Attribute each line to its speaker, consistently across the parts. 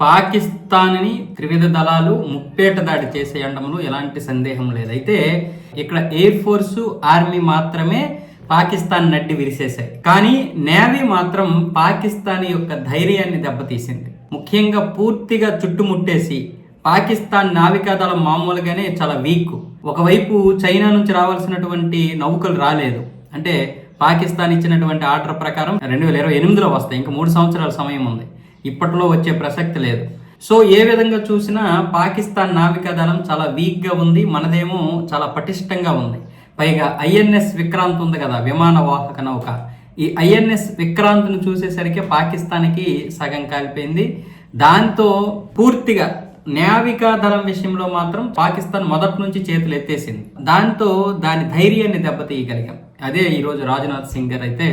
Speaker 1: పాకిస్తాన్ని త్రివిధ దళాలు ముప్పేట దాడి చేసేయడంలో ఎలాంటి సందేహం లేదు. అయితే ఇక్కడ ఎయిర్ ఫోర్సు ఆర్మీ మాత్రమే పాకిస్తాన్ నడ్డి విరిసేశాయి. కానీ నేవీ మాత్రం పాకిస్తాన్ యొక్క ధైర్యాన్ని దెబ్బతీసింది. ముఖ్యంగా పూర్తిగా చుట్టుముట్టేసి పాకిస్తాన్ నావికాదళం మామూలుగానే చాలా వీక్. ఒకవైపు చైనా నుంచి రావాల్సినటువంటి నౌకలు రాలేదు. అంటే పాకిస్తాన్ ఇచ్చినటువంటి ఆర్డర్ ప్రకారం రెండు వేల ఇరవై ఎనిమిదిలో వస్తాయి. ఇంకా మూడు సంవత్సరాల సమయం ఉంది. ఇప్పట్లో వచ్చే ప్రసక్తి లేదు. సో ఏ విధంగా చూసినా పాకిస్తాన్ నావికాదళం చాలా వీక్గా ఉంది మనదేమో చాలా పటిష్టంగా ఉంది. పైగా ఐఎన్ఎస్ విక్రాంత్ ఉంది కదా విమాన వాహక నౌక. ఈ ఐఎన్ఎస్ విక్రాంత్ను చూసేసరికి పాకిస్తాన్కి సగం కాలిపోయింది. దాంతో పూర్తిగా నావికా దళం విషయంలో మాత్రం పాకిస్తాన్ మొదటి నుంచి చేతులు ఎత్తేసింది. దాంతో దాని ధైర్యాన్ని దెబ్బతీయగలిగాం. అదే ఈరోజు రాజ్నాథ్ సింగ్ గారు అయితే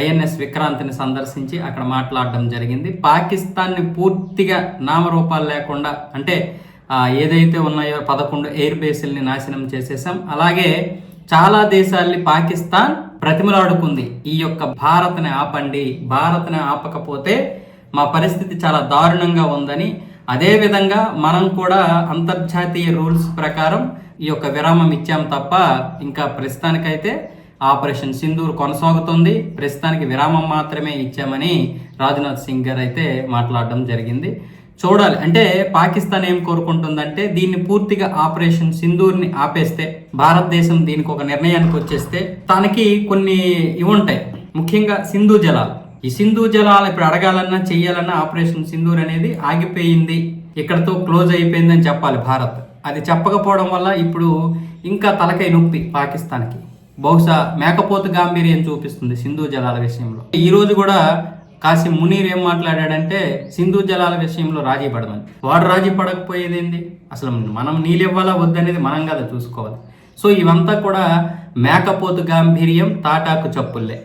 Speaker 1: ఐఎన్ఎస్ విక్రాంత్ని సందర్శించి అక్కడ మాట్లాడడం జరిగింది. పాకిస్తాన్ని పూర్తిగా నామరూపాలు లేకుండా అంటే ఏదైతే ఉన్నాయో పదకొండు ఎయిర్ బేసుల్ని నాశనం చేసేసాం. అలాగే చాలా దేశాల్ని పాకిస్తాన్ ప్రతిమలాడుకుంది ఈ యొక్క భారత్ని ఆపండి భారత్ని ఆపకపోతే మా పరిస్థితి చాలా దారుణంగా ఉందని. అదే విధంగా మనం కూడా అంతర్జాతీయ రూల్స్ ప్రకారం ఈ యొక్క విరామం ఇచ్చాం తప్ప ఇంకా ప్రస్తుతానికైతే ఆపరేషన్ సింధూర్ కొనసాగుతుంది. ప్రస్తుతానికి విరామం మాత్రమే ఇచ్చామని రాజ్నాథ్ సింగ్ గారు అయితే మాట్లాడడం జరిగింది. చూడాలి. అంటే పాకిస్తాన్ ఏం కోరుకుంటుందంటే దీన్ని పూర్తిగా ఆపరేషన్ సింధూర్ని ఆపేస్తే భారతదేశం దీనికి ఒక నిర్ణయానికి వచ్చేస్తే తనకి కొన్ని ఇవి ఉంటాయి. ముఖ్యంగా సింధు జలాలు. ఈ సింధు జలాలు ఇప్పుడు అడగాలన్నా చెయ్యాలన్నా ఆపరేషన్ సింధూర్ అనేది ఆగిపోయింది. ఇక్కడతో క్లోజ్ అయిపోయిందని చెప్పాలి భారత్. అది చెప్పకపోవడం వల్ల ఇప్పుడు ఇంకా తలకై నొప్పి పాకిస్తాన్కి. బహుశా మేకపోతు గాంభీర్యం చూపిస్తుంది సింధు జలాల విషయంలో. ఈ రోజు కూడా కాసి మునీర్ ఏం మాట్లాడాడంటే సింధు జలాల విషయంలో రాజీ పడమని. వాడు రాజీ పడకపోయేది ఏంది? అసలు మనం నీళ్ళు ఇవ్వాలా వద్దనేది మనం కదా చూసుకోవాలి. సో ఇవంతా కూడా మేకపోతు గాంభీర్యం తాటాకు చప్పుల్లే.